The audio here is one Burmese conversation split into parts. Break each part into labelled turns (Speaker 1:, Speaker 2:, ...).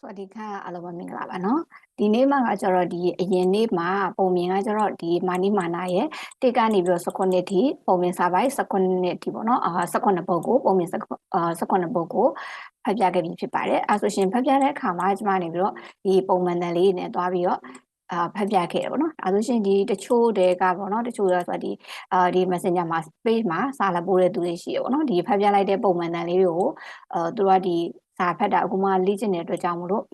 Speaker 1: စวัสดีค่ะအားလုံးပဲမင်္ဂလာပါเนาะဒီနေ့မှာကကျတော့ဒီအရင်နေ့မှာပုံမြင်ကကျတော့ဒီမာနီမာနာရဲ့တစ်ကနေပြီးတော့19ထိပုံမြင်စာပိုင်း19ထိပေါ့เนาะအာ19ပုတ်ကိုပုံမြင်အာ19ပုတ်ကိုဖတ်ပြခဲ့ပြီးဖြစ်ပါတယ်အဲဆိုရှင်ဖတ်ပြတဲ့အခါမှာကျမနေပြီးတော့ဒီပုံမှန်တန်လေးနဲ့တွားပြီးတော့အာဖတ်ပြခဲ့တယ်ပေါ့နော်အဲဆိုရှင်ဒီတချို့တဲကပေါ့နော်တချို့တော့ဆိုဒီအာဒီ messenger မှာ page မှာစာလာပို့တဲ့သူတွေရှိရပေါ့နော်ဒီဖတ်ပြလိုက်တဲ့ပုံမှန်တန်လေးတွေကိုအဲသူတို့ကဒီ စာဖတ်တာအခုမှလေ့ကျင့်တဲ့အတွက်ကြောင့်မလို့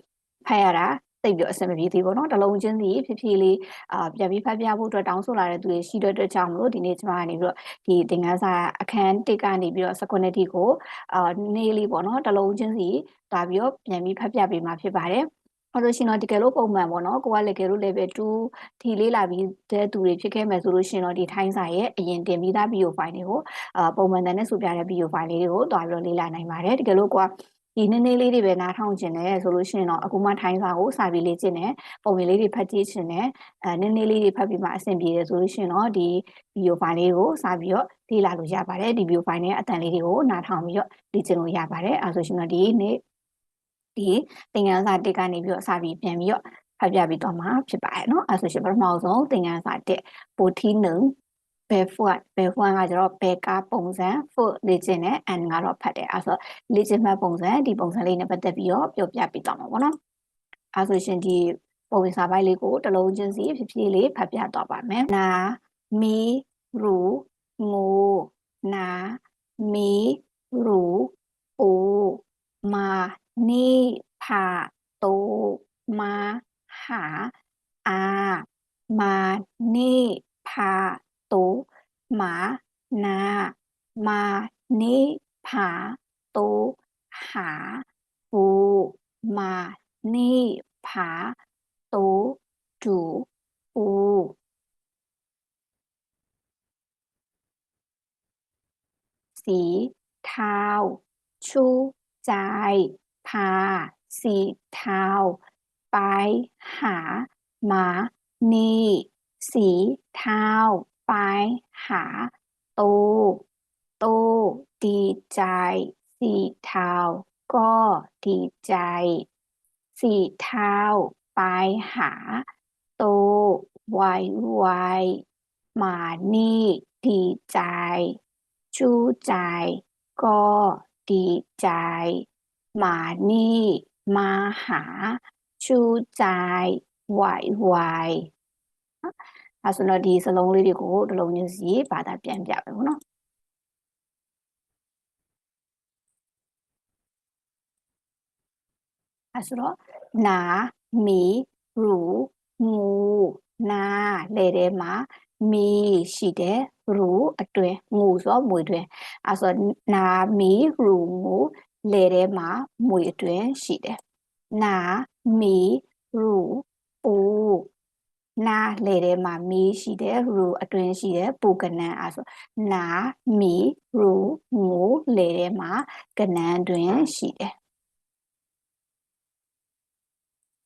Speaker 1: ဖတ်ရတာသိပြီးအဆင်မပြေသေးဘူးเนาะတလုံးချင်းစီဖြည်းဖြည်းလေးအာပြန်ပြီးဖတ်ပြဖို့အတွက်တောင်းဆိုလာတဲ့သူတွေရှိတဲ့အတွက်ကြောင့်မလို့ဒီနေ့ကျွန်မကနေပြီးတော့ဒီသင်ခန်းစာအခန်း1ကနေပြီးတော့ secondary ကိုအာနေ့လေးပေါ့เนาะတလုံးချင်းစီတွားပြီးတော့ပြန်ပြီးဖတ်ပြပေးမှာဖြစ်ပါတယ်အဲ့လိုရှင်တော့တကယ်လို့ပုံမှန်ပေါ့နော်ကိုကလည်းကယ်လို့ level 2ဒီလေးလာပြီးတဲ့သူတွေဖြစ်ခဲ့မယ်ဆိုလို့ရှင်တော့ဒီထိုင်းစာရဲ့အရင်တင်ပြီးသား video file တွေကိုအာပုံမှန်တန်နဲ့ဆိုပြတဲ့ video file လေးတွေကိုတွားပြီးတော့လေ့လာနိုင်ပါတယ်တကယ်လို့ကိုက ဒီနည်းနည်းလေးတွေပဲနားထောင်ခြင်းတယ်ဆိုလို့ရှိရင်တော့အခုမှထိုင်းစာကိုစာပြီးလေ့ကျင့်တယ်ပုံပြင်လေးတွေဖတ်ကြည့်ခြင်းတယ်အဲနည်းနည်းလေးတွေဖတ်ပြီးမှအဆင်ပြေတယ်ဆိုလို့ရှိရင်တော့ဒီဗီဒီယိုဖိုင်လေးကိုစာပြီးတော့လေ့လာလို့ရပါတယ်ဒီဗီဒီယိုဖိုင်နဲ့အတန်လေးတွေကိုနားထောင်ပြီးတော့လေ့ကျင့်လို့ရပါတယ်အဲဆိုရှင်တော့ဒီနေ့ဒီသင်ခန်းစာတစ်ကနေပြီးတော့စာပြီးပြန်ပြီးတော့ဖတ်ပြပြီးတော့မှာဖြစ်ပါတယ်เนาะအဲဆိုရှင်ပထမဆုံးသင်ခန်းစာတစ်ပိုထီနုံ ဘယ် foot ဘယ် foot ကကျတော့ဘယ်ကားပုံစံ foot လေ့ကျင့်တဲ့ and ကတော့ဖတ်တယ်အဲဆိုလေ့ကျင့်မှတ်ပုံစံဒီပုံစံလေးနဲ့ပတ်သက်ပြီးတော့ပြောပြပေးသွားမှာပေါ့နော်အဲဆိုရှင်ဒီပုံစံစာပိုက်လေးကိုတစ်လုံးချင်းစီဖြည်းဖြည်းလေးဖတ်ပြသွားပါမယ်နာမီရူငိုနာမီရူအိုမာနေဖာတိုမာဟာအာမာနေဖာ หมา นา มา นิ ผา ตู หา ปู มา นิ ผา ตู จูปูสีเทาชูใจ พา สีเทาไปหา หมา นี สีเทา ไปหาโตโตดีใจ สีเทาก็ดีใจ สีเทาไปหาโตไวไวหมานี่ดีใจ ชูใจ ก็ดีใจหมานี่ มาหา ชูใจไวไว အဲဆိုတော့ဒီစလုံးလေးတွေကိုတစ်လုံးချင်းစီဘာသာပြန်ပြပဲပေါ့နော်အဲဆိုတော့နာမီရူငူနာလေထဲမှာမီရှိတယ်ရူအတွင်ငူဆိုမွေတွင်အဲဆိုနာမီရူငူလေထဲမှာမွေအတွင်ရှိတယ်နာမီရူပူ နာလေထဲမှာမီးရှိတယ်ရူအတွင်းရှိတယ်ပူကနန်းအားဆိုနာမီရူငိုလေထဲမှာကနန်းတွင်ရှိတယ်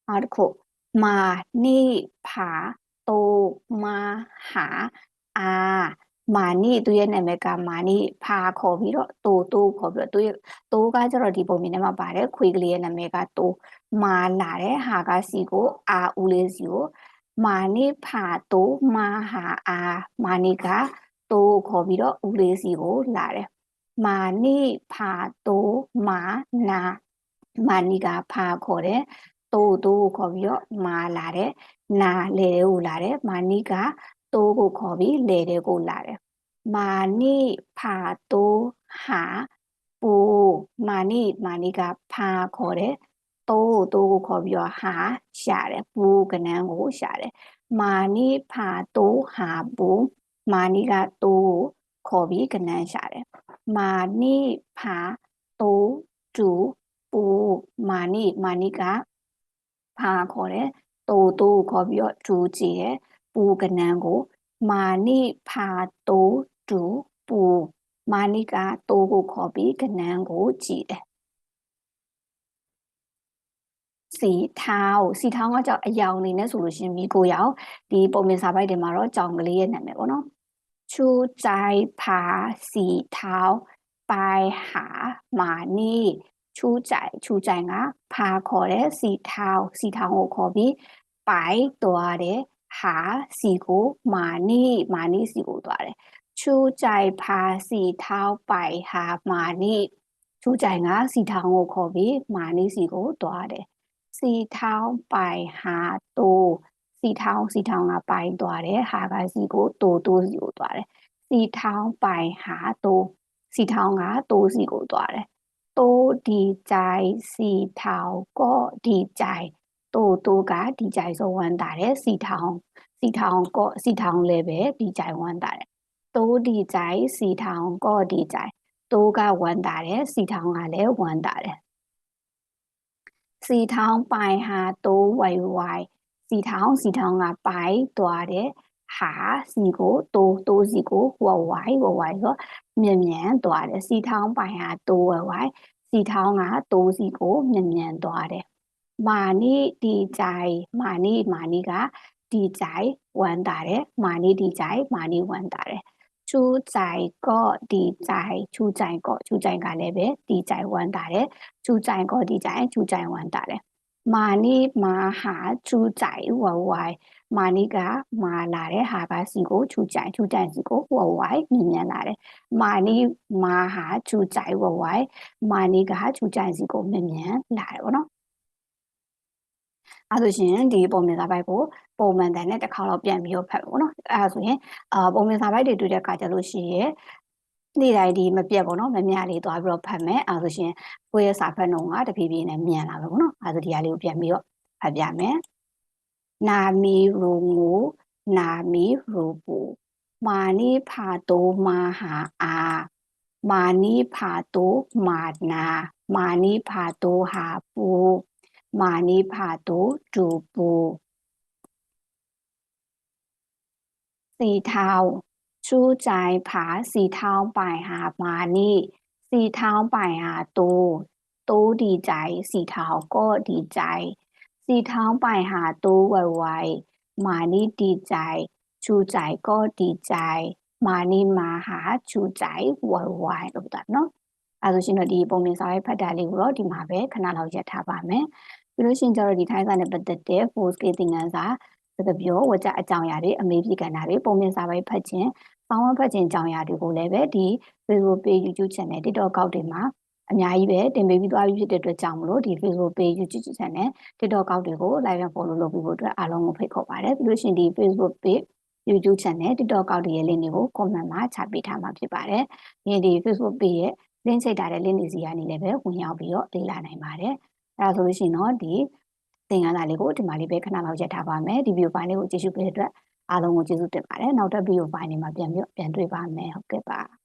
Speaker 1: နောက်တစ်ခုမာနိဖာတိုမာဟာအာမာနိသူရဲ့နာမည်ကမာနိဖာခေါ်ပြီးတော့တိုတိုခေါ်ပြီးတော့သူရဲ့တိုကကျတော့ဒီပုံမြင်ထဲမှာပါတယ်ခွေးကလေးရဲ့နာမည်ကတိုမာလာတဲ့ဟာကစီကိုအာဦးလေးစီကို မာနိဖာတိုမာဟာအာမာနိကတိုခေါ်ပြီးတော့ဦးလေးစီကိုလာတယ်မာနိဖာတိုမာနာမာနိကဖာခေါ်တယ်တိုးတိုးကိုခေါ်ပြီးတော့မာလာတယ်နာလေတဲ့ကိုလာတယ်မာနိကတိုးကိုခေါ်ပြီးလေတဲ့ကိုလာတယ်မာနိဖာတိုးဟာပူမာနိမာနိကဖာခေါ်တယ် တိုးတိုးကိုခေါ်ပြီးတော့ဟာရှာတယ်ပူကနန်းကိုရှာတယ်မာနိဖာတိုးဟာပူမာနိကတိုးကိုခေါ်ပြီးကနန်းရှာတယ်မာနိဖာတိုးတူပူမာနိမာနိကဖာခေါ်တယ်တိုးတိုးခေါ်ပြီးတော့ဒူကြည့်တယ်ပူကနန်းကိုမာနိဖာတိုးဒူပူမာနိကတိုးကိုခေါ်ပြီးကနန်းကိုကြည့်တယ် စီထောင်းစီထောင်းကကြောင့်အယောင်နေနဲ့ဆိုလို့ရှိရင်မိကိုရောင်ဒီပုံမြင်စာပိုက်တွေမှာတော့ကြောင်ကလေးရဲ့နာမည်ပေါ့နော်ချူใจผาสีเท้าไปหาหมานี่ ချူကြိုင်ချူကြိုင်ကဖာခေါ်တယ်စီထောင်းစီထောင်းကိုခေါ်ပြီးပိုင်သွားတယ်ဟာစီကိုမာနီမာနီစီကိုသွားတယ်ချူကြိုင်ဖာစီထောင်းပိုင်ဟာမာနီချူကြိုင်ကစီထောင်းကိုခေါ်ပြီးမာနီစီကိုသွားတယ် စီထောင်းပိုင်ဟာတိုးစီထောင်းစီထောင်းကပိုင်သွားတယ်ဟာကစီကိုတိုးတိုးစီကိုသွားတယ်စီထောင်းပိုင်ဟာတိုးစီထောင်းကတိုးစီကိုသွားတယ်တိုးဒီကြိုင်စီထောင်းကောဒီကြိုင်တိုးတိုးကဒီကြိုင်ဆိုဝမ်းတာတယ်စီထောင်းစီထောင်းကောစီထောင်းလည်းပဲဒီကြိုင်ဝမ်းတာတယ်တိုးဒီကြိုင်စီထောင်းကောဒီကြိုင်တိုးကဝမ်းတာတယ်စီထောင်းကလည်းဝမ်းတာတယ် စီထောင်းပိုင်ဟာတိုးဝိုင်ဝိုင်စီထောင်းစီထောင်းကပိုင်သွားတယ်ဟာစီကိုတိုးတိုးစီကိုဝဝိုင်ဝဝိုင်ဆိုမြန်မြန်သွားတယ်စီထောင်းပိုင်ဟာတိုးဝဝိုင်စီထောင်းကတိုးစီကိုမြန်မြန်သွားတယ်မာနီဒီကြိုင်မာနီမာနီကဒီကြိုင်ဝမ်းတာတယ်မာနီဒီကြိုင်မာနီဝမ်းတာတယ် ချူကြိုင်ကော့ဒီကြိုင်ချူကြိုင်ကော့ချူကြိုင်ကလည်းပဲဒီကြိုင်ဝမ်းတာတယ်ချူကြိုင်ကော့ဒီကြိုင်ချူကြိုင်ဝမ်းတာတယ်မာနီမာဟာချူကြိုင်ဝဝိုင်မာနီကမာလာတဲ့ဟာကစီကိုချူကြိုင်ချူကြိုင်စီကိုဝဝိုင်မြင်မြန်လာတယ်မာနီမာဟာချူကြိုင်ဝဝိုင်မာနီကချူကြိုင်စီကိုမြင်မြန်လာတယ်ပေါ့နော် အဲဆိုရှင်ဒီပုံမြင်စာပိုက်ကိုပုံမှန်တန်နဲ့တစ်ခါတော့ပြန်ပြီးတော့ဖတ်ပေါ့နော်အဲဆိုရင်အာပုံမြင်စာပိုက်တွေတွေ့တဲ့အခါကျလို့ရှိရင်နေ့တိုင်းဒီမပြတ်ပေါ့နော်မမြလေးသွားပြီးတော့ဖတ်မယ်အဲဆိုရှင်ကိုယ့်ရဲ့စာဖတ်နှုံကတဖြည်းဖြည်းနဲ့မြန်လာပဲပေါ့နော်အဲဆိုဒီဟာလေးကိုပြန်ပြီးတော့ဖတ်ပြမယ်နာမီရူငူနာမီရူပူမာနိဖာတိုမာဟာအာမာနိဖာတိုမာနာမာနိဖာတိုဟာပူ မာနိဖာတိုဒူပူสีเทาชูใจผาสีเทาป่ายหามานี่สีเทาป่ายหาตูตูดีใจสีเทาก็ดีใจสีเทาป่ายหาตูไวๆมานี่ดีใจชูใจก็ดีใจမာနီမာဟာချူကြိုင်ဝဝိုင်လို့ပြောတာเนาะအဲဆိုရှင်တော့ဒီပုံမြင်စာရေးဖတ်တာလေးကိုတော့ဒီမှာပဲခဏလောက်ရက်ထားပါမယ် ပြီးလို့ရှိရင်ကျတော့ဒီထိုင်းစာနဲ့ပတ်သက်တဲ့ post ကေသင်ခန်းစာသကပြောဝကြအကြောင်းအရာတွေအမေးပြေကဏ္ဍတွေပုံမြင်စာရေးဖတ်ခြင်းစောင်းဝဖတ်ခြင်းအကြောင်းအရာတွေကိုလည်းပဲဒီ Facebook page YouTube channel TikTok ကောက်တွေမှာအများကြီးပဲတင်ပေးပြီးသွားပြီဖြစ်တဲ့အတွက်ကြောင့်မလို့ဒီ Facebook page YouTube channel TikTok ကောက်တွေကို live and follow လုပ်ပြီးဖို့အတွက်အားလုံးကိုဖိတ်ခေါ်ပါတယ်ပြီးလို့ရှိရင်ဒီ Facebook page YouTube channel TikTok ကောက်တွေရဲ့ link တွေကို comment မှာချပေးထားမှာဖြစ်ပါတယ်။ဒီဒီ Facebook page ရဲ့ link ချိန်ထားတဲ့ link တွေစီကနေလည်းပဲဝင်ရောက်ပြီးတော့လေ့လာနိုင်ပါတယ်။ အဲဒါဆိုလို့ရှိရင်တော့ဒီသင်ခန်းစာလေးကိုဒီမှာလေးပဲခဏလောက်ရက်ထားပါမယ်။ဒီ video file လေးကိုကြည့်ရှုပေးတဲ့အတွက်အားလုံးကိုကျေးဇူးတင်ပါတယ်။နောက်ထပ် video file တွေမှာပြန်ပြီးပြန်တွေ့ပါမယ်။ဟုတ်ကဲ့ပါ။